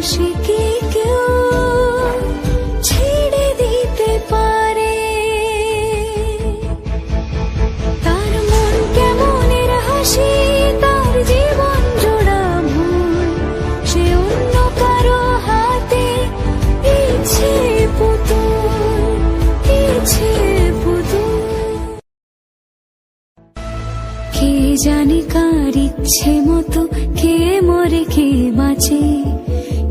ভালোবাসা কেউ ছেড়ে দিতে পারে? তার মন কেমনের হাসি, তার জীবন জোড়া সে অন্য কারও হাতে ইচ্ছে পুতুল পুতুল। কে জানে কার ইচ্ছে মতো কে মরে কে বাঁচে?